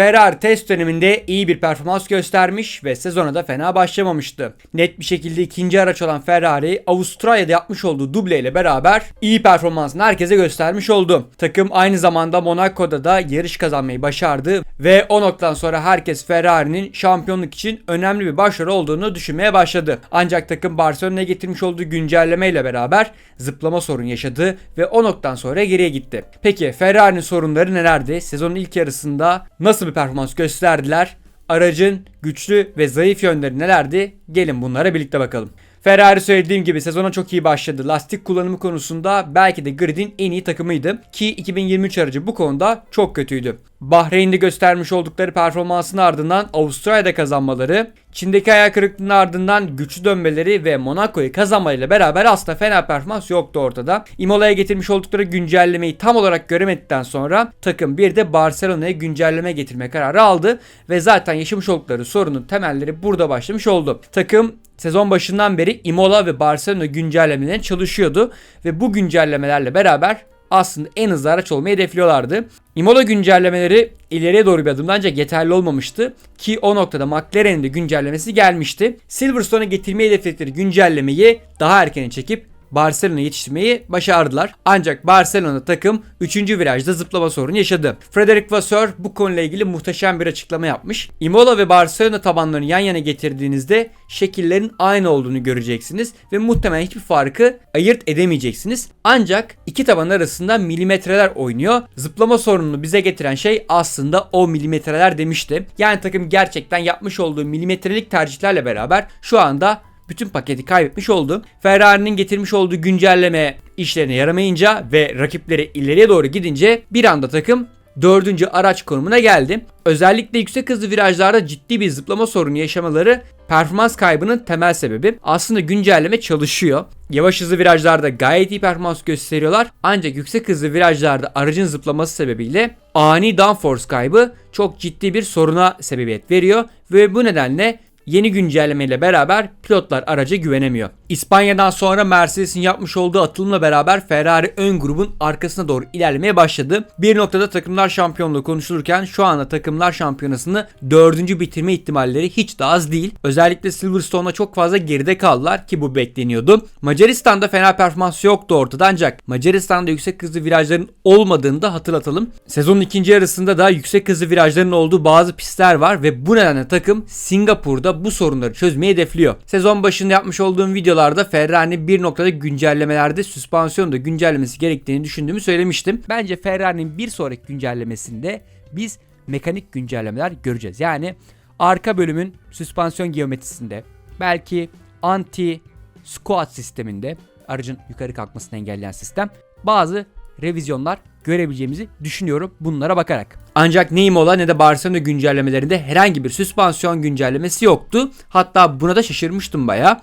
Ferrari test döneminde iyi bir performans göstermiş ve sezona da fena başlamamıştı. Net bir şekilde ikinci araç olan Ferrari Avustralya'da yapmış olduğu duble ile beraber iyi performansını herkese göstermiş oldu. Takım aynı zamanda Monaco'da da yarış kazanmayı başardı ve o noktadan sonra herkes Ferrari'nin şampiyonluk için önemli bir başarı olduğunu düşünmeye başladı. Ancak takım Barcelona'ya getirmiş olduğu güncelleme ile beraber zıplama sorun yaşadı ve o noktadan sonra geriye gitti. Peki Ferrari'nin sorunları nelerdi? Sezonun ilk yarısında nasıl bir performans gösterdiler? Aracın güçlü ve zayıf yönleri nelerdi? Gelin bunlara birlikte bakalım. Ferrari söylediğim gibi sezona çok iyi başladı. Lastik kullanımı konusunda belki de gridin en iyi takımıydı ki 2023 aracı bu konuda çok kötüydü. Bahreyn'de göstermiş oldukları performansın ardından Avustralya'da kazanmaları, Çin'deki ayak kırıklığının ardından güçlü dönmeleri ve Monaco'yu kazanmayla beraber aslında fena performans yoktu ortada. Imola'ya getirmiş oldukları güncellemeyi tam olarak göremedikten sonra takım bir de Barcelona'ya güncelleme getirme kararı aldı ve zaten yaşamış oldukları sorunun temelleri burada başlamış oldu. Takım sezon başından beri Imola ve Barcelona güncellemelerine çalışıyordu ve bu güncellemelerle beraber aslında en hızlı araç olmayı hedefliyorlardı. Imola güncellemeleri ileriye doğru bir adımdı ancak yeterli olmamıştı ki o noktada McLaren'in de güncellemesi gelmişti. Silverstone'a getirmeyi hedefledikleri güncellemeyi daha erkene çekip Barcelona yetiştirmeyi başardılar. Ancak Barcelona takım 3. virajda zıplama sorunu yaşadı. Frederic Vasseur bu konuyla ilgili muhteşem bir açıklama yapmış. Imola ve Barcelona tabanlarını yan yana getirdiğinizde şekillerin aynı olduğunu göreceksiniz ve muhtemelen hiçbir farkı ayırt edemeyeceksiniz. Ancak iki taban arasında milimetreler oynuyor. Zıplama sorununu bize getiren şey aslında o milimetreler demişti. Yani takım gerçekten yapmış olduğu milimetrelik tercihlerle beraber şu anda bütün paketi kaybetmiş oldu. Ferrari'nin getirmiş olduğu güncelleme işlerine yaramayınca ve rakipleri ileriye doğru gidince bir anda takım dördüncü araç konumuna geldi. Özellikle yüksek hızlı virajlarda ciddi bir zıplama sorunu yaşamaları performans kaybının temel sebebi. Aslında güncelleme çalışıyor. Yavaş hızlı virajlarda gayet iyi performans gösteriyorlar. Ancak yüksek hızlı virajlarda aracın zıplaması sebebiyle ani downforce kaybı çok ciddi bir soruna sebebiyet veriyor. Ve bu nedenle Yeni güncelleme ile beraber pilotlar araca güvenemiyor. İspanya'dan sonra Mercedes'in yapmış olduğu atılımla beraber Ferrari ön grubun arkasına doğru ilerlemeye başladı. Bir noktada takımlar şampiyonluğu konuşulurken şu anda takımlar şampiyonasını dördüncü bitirme ihtimalleri hiç de az değil. Özellikle Silverstone'da çok fazla geride kaldılar ki bu bekleniyordu. Macaristan'da fena performans yoktu ortada ancak Macaristan'da yüksek hızlı virajların olmadığını da hatırlatalım. Sezonun ikinci yarısında da yüksek hızlı virajların olduğu bazı pistler var ve bu nedenle takım Singapur'da bu sorunları çözmeyi hedefliyor. Sezon başında yapmış olduğum videolarda Ferrari'nin bir noktada güncellemelerde süspansiyonu da güncellemesi gerektiğini düşündüğümü söylemiştim. Bence Ferrari'nin bir sonraki güncellemesinde biz mekanik güncellemeler göreceğiz. Yani arka bölümün süspansiyon geometrisinde belki anti squat sisteminde aracın yukarı kalkmasını engelleyen sistem bazı revizyonlar görebileceğimizi düşünüyorum bunlara bakarak. Ancak ne Imola ne de Barcelona güncellemelerinde herhangi bir süspansiyon güncellemesi yoktu. Hatta buna da şaşırmıştım baya.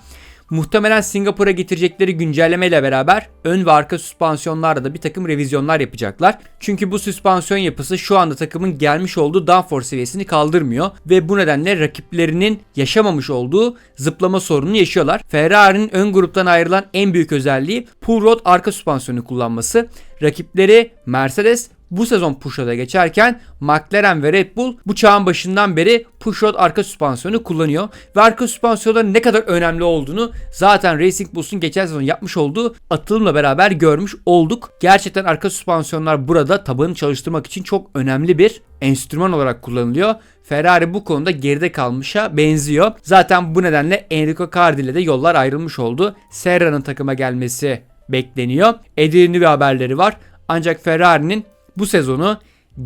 Muhtemelen Singapur'a getirecekleri güncellemeyle beraber ön ve arka süspansiyonlarda da bir takım revizyonlar yapacaklar. Çünkü bu süspansiyon yapısı şu anda takımın gelmiş olduğu downforce seviyesini kaldırmıyor ve bu nedenle rakiplerinin yaşamamış olduğu zıplama sorununu yaşıyorlar. Ferrari'nin ön gruptan ayrılan en büyük özelliği pull rod arka süspansiyonu kullanması. Rakipleri Mercedes bu sezon pushrod'a geçerken McLaren ve Red Bull bu çağın başından beri pushrod arka süspansiyonu kullanıyor. Ve arka süspansiyonların ne kadar önemli olduğunu zaten Racing Bulls'un geçen sezon yapmış olduğu atılımla beraber görmüş olduk. Gerçekten arka süspansiyonlar burada tabanı çalıştırmak için çok önemli bir enstrüman olarak kullanılıyor. Ferrari bu konuda geride kalmışa benziyor. Zaten bu nedenle Enrico Cardi ile de yollar ayrılmış oldu. Serra'nın takıma gelmesi bekleniyor. Bir haberleri var. Ancak Ferrari'nin bu sezonu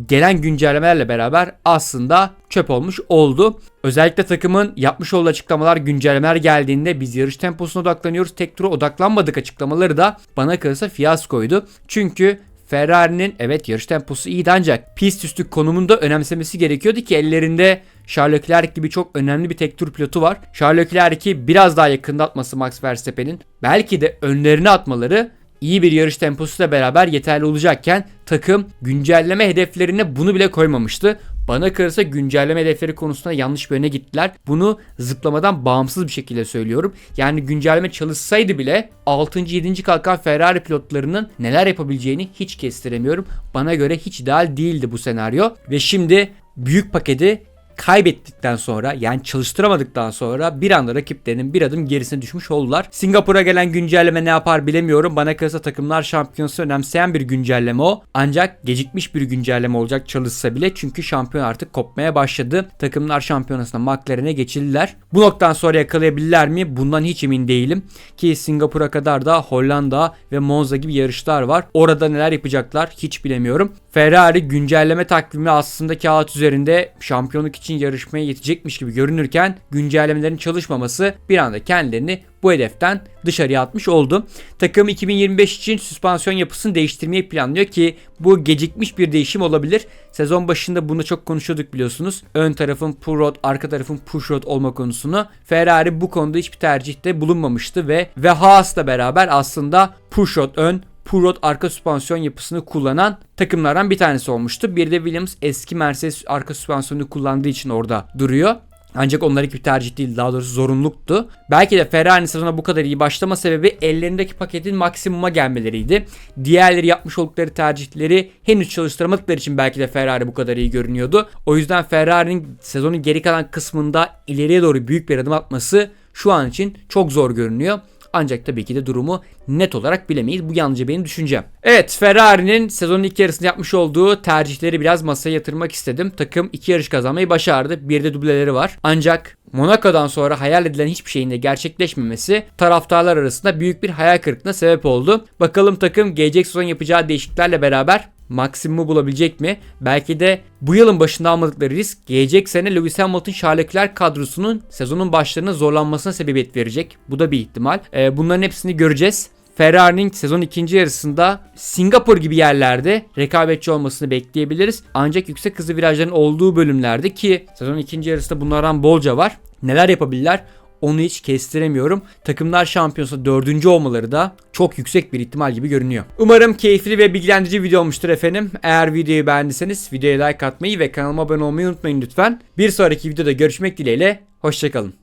gelen güncellemelerle beraber aslında çöp olmuş oldu. Özellikle takımın yapmış olduğu açıklamalar güncellemeler geldiğinde biz yarış temposuna odaklanıyoruz. Tek tura odaklanmadık açıklamaları da bana kalırsa fiyaskoydu. Çünkü Ferrari'nin evet yarış temposu iyiydi ancak pist üstü konumunda önemsemesi gerekiyordu ki ellerinde Charles Leclerc gibi çok önemli bir tek tur pilotu var. Charles Leclerc'i biraz daha yakında atması Max Verstappen'in belki de önlerine atmaları iyi bir yarış temposuyla beraber yeterli olacakken takım güncelleme hedeflerine bunu bile koymamıştı. Bana kalırsa güncelleme hedefleri konusunda yanlış bir yöne gittiler. Bunu zıplamadan bağımsız bir şekilde söylüyorum. Yani güncelleme çalışsaydı bile 6. 7. kalkan Ferrari pilotlarının neler yapabileceğini hiç kestiremiyorum. Bana göre hiç ideal değildi bu senaryo. Ve şimdi büyük paketi kaybettikten sonra yani çalıştıramadıktan sonra bir anda rakiplerinin bir adım gerisine düşmüş oldular. Singapur'a gelen güncelleme ne yapar bilemiyorum. Bana kalırsa takımlar şampiyonası önemseyen bir güncelleme o. Ancak gecikmiş bir güncelleme olacak çalışsa bile çünkü şampiyon artık kopmaya başladı. Takımlar şampiyonasına McLaren'e geçildiler. Bu noktadan sonra yakalayabilirler mi? Bundan hiç emin değilim. Ki Singapur'a kadar da Hollanda ve Monza gibi yarışlar var. Orada neler yapacaklar hiç bilemiyorum. Ferrari güncelleme takvimi aslında kağıt üzerinde şampiyonluk için yarışmaya yetecekmiş gibi görünürken güncellemelerin çalışmaması bir anda kendilerini bu hedeften dışarıya atmış oldu. Takım 2025 için süspansiyon yapısını değiştirmeyi planlıyor ki bu gecikmiş bir değişim olabilir. Sezon başında bunu çok konuşuyorduk biliyorsunuz. Ön tarafın pull rod, arka tarafın push rod olma konusunu. Ferrari bu konuda hiçbir tercihte bulunmamıştı ve ve Haas'la beraber aslında push rod ön, pull rod arka süspansiyon yapısını kullanan takımlardan bir tanesi olmuştu. Bir de Williams eski Mercedes arka süspansiyonu kullandığı için orada duruyor. Ancak onlarınki bir tercih değil daha doğrusu zorunluluktu. Belki de Ferrari'nin sezona bu kadar iyi başlama sebebi ellerindeki paketin maksimuma gelmeleriydi. Diğerleri yapmış oldukları tercihleri henüz çalıştıramadıkları için belki de Ferrari bu kadar iyi görünüyordu. O yüzden Ferrari'nin sezonun geri kalan kısmında ileriye doğru büyük bir adım atması şu an için çok zor görünüyor. Ancak tabii ki de durumu net olarak bilemeyiz. Bu yalnızca benim düşüncem. Evet Ferrari'nin sezonun ilk yarısında yapmış olduğu tercihleri biraz masaya yatırmak istedim. Takım iki yarış kazanmayı başardı. Bir de dubleleri var. Ancak Monaco'dan sonra hayal edilen hiçbir şeyin de gerçekleşmemesi taraftarlar arasında büyük bir hayal kırıklığına sebep oldu. Bakalım takım gelecek sezon yapacağı değişikliklerle beraber maksimumu bulabilecek mi? Belki de bu yılın başında almadıkları risk gelecek sene Lewis Hamilton Charles kadrosunun sezonun başlarına zorlanmasına sebebiyet verecek. Bu da bir ihtimal. Ee, bunların hepsini göreceğiz. Ferrari'nin sezon ikinci yarısında Singapur gibi yerlerde rekabetçi olmasını bekleyebiliriz. Ancak yüksek hızlı virajların olduğu bölümlerde ki sezon ikinci yarısında bunlardan bolca var. Neler yapabilirler? Onu hiç kestiremiyorum. Takımlar şampiyonsa dördüncü olmaları da çok yüksek bir ihtimal gibi görünüyor. Umarım keyifli ve bilgilendirici video olmuştur efendim. Eğer videoyu beğendiyseniz videoya like atmayı ve kanalıma abone olmayı unutmayın lütfen. Bir sonraki videoda görüşmek dileğiyle. Hoşçakalın.